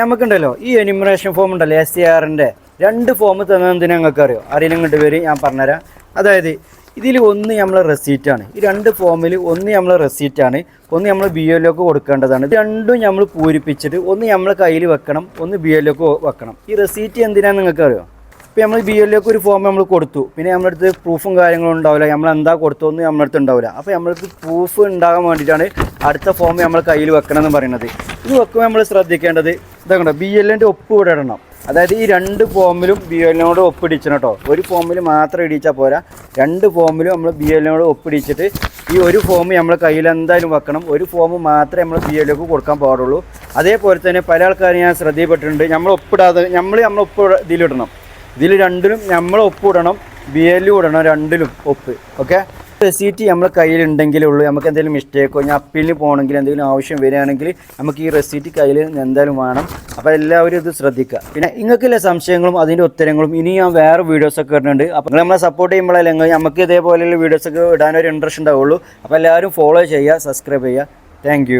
നമുക്കുണ്ടല്ലോ ഈ enumeration form ഉണ്ടല്ലോ S C ആറിന്റെ രണ്ട് ഫോം തന്നതിന് ഞങ്ങൾക്ക് അറിയോ അറിയില്ല ഇങ്ങോട്ട് പേര് ഞാൻ പറഞ്ഞുതരാം. അതായത് ഇതിൽ ഒന്ന് നമ്മളെ റെസീറ്റാണ് ഈ രണ്ട് ഫോമിൽ ഒന്ന് നമ്മളെ റെസീറ്റാണ് ഒന്ന് നമ്മൾ ബി എല്ലോക്ക് കൊടുക്കേണ്ടതാണ്. രണ്ടും നമ്മൾ പൂരിപ്പിച്ചിട്ട് ഒന്ന് നമ്മൾ കയ്യിൽ വെക്കണം ഒന്ന് ബി എല്ലോക്ക് വെക്കണം. ഈ റെസീറ്റ് എന്തിനാണെന്ന് നിങ്ങൾക്ക് അറിയോ ഇപ്പോൾ നമ്മൾ ബി എല്ലേക്ക് ഒരു ഫോം നമ്മൾ കൊടുത്തു. പിന്നെ നമ്മുടെ അടുത്ത് പ്രൂഫും കാര്യങ്ങളും ഉണ്ടാവില്ല. നമ്മൾ എന്താ കൊടുത്തൊന്നും നമ്മുടെ അടുത്ത് ഉണ്ടാവില്ല. അപ്പോൾ നമ്മളടുത്ത് പ്രൂഫ് ഉണ്ടാകാൻ വേണ്ടിയിട്ടാണ് അടുത്ത ഫോം നമ്മൾ കയ്യിൽ വെക്കണമെന്ന് പറയുന്നത്. ഇത് വെക്കുമ്പോൾ നമ്മൾ ശ്രദ്ധിക്കേണ്ടത് ഇതാകണ്ട ബി എല്ലിന്റെ ഒപ്പ് ഇവിടെ ഇടണം. അതായത് ഈ രണ്ട് ഫോമിലും ബി എല്ലിനോട് ഒപ്പിടിച്ചണം കേട്ടോ. ഒരു ഫോമിൽ മാത്രം ഇടിച്ചാൽ പോരാ. രണ്ട് ഫോമിലും നമ്മൾ ബി എല്ലിനോട് ഒപ്പിടിച്ചിട്ട് ഈ ഒരു ഫോം നമ്മൾ കയ്യിൽ എന്തായാലും വെക്കണം. ഒരു ഫോം മാത്രമേ നമ്മൾ ബി എല്ലിലേക്ക് കൊടുക്കാൻ പാടുള്ളൂ. അതേപോലെ തന്നെ പല ആൾക്കാരും ഞാൻ ശ്രദ്ധയിൽപ്പെട്ടിട്ടുണ്ട്. നമ്മൾ ഒപ്പിടാതെ നമ്മൾ നമ്മൾ ഒപ്പ് ഇതിലിടണം. ഇതിൽ രണ്ടിലും നമ്മൾ ഒപ്പിടണം ബി എല്ലും ഇടണം രണ്ടിലും ഒപ്പ്. ഓക്കെ റെസീറ്റ് നമ്മൾ കയ്യിലുണ്ടെങ്കിലേ ഉള്ളൂ. നമുക്ക് എന്തെങ്കിലും മിസ്റ്റേക്കോ ഞാൻ അപ്പീലിന് പോകണമെങ്കിൽ എന്തെങ്കിലും ആവശ്യം വരികയാണെങ്കിൽ നമുക്ക് ഈ റെസീറ്റ് കയ്യിൽ എന്തായാലും വേണം. അപ്പോൾ എല്ലാവരും ഇത് ശ്രദ്ധിക്കുക. പിന്നെ നിങ്ങൾക്കുള്ള സംശയങ്ങളും അതിന്റെ ഉത്തരങ്ങളും ഇനി ഞാൻ വേറെ വീഡിയോസൊക്കെ ഇടുന്നുണ്ട്. അപ്പോൾ നിങ്ങൾ നമ്മളെ സപ്പോർട്ട് ചെയ്യുമ്പോഴല്ലേ നമുക്ക് ഇതേപോലെയുള്ള വീഡിയോസൊക്കെ ഇടാനൊരു ഇൻട്രസ്റ്റ് ഉണ്ടാവുള്ളൂ. അപ്പോൾ എല്ലാവരും ഫോളോ ചെയ്യുക സബ്സ്ക്രൈബ് ചെയ്യുക. താങ്ക്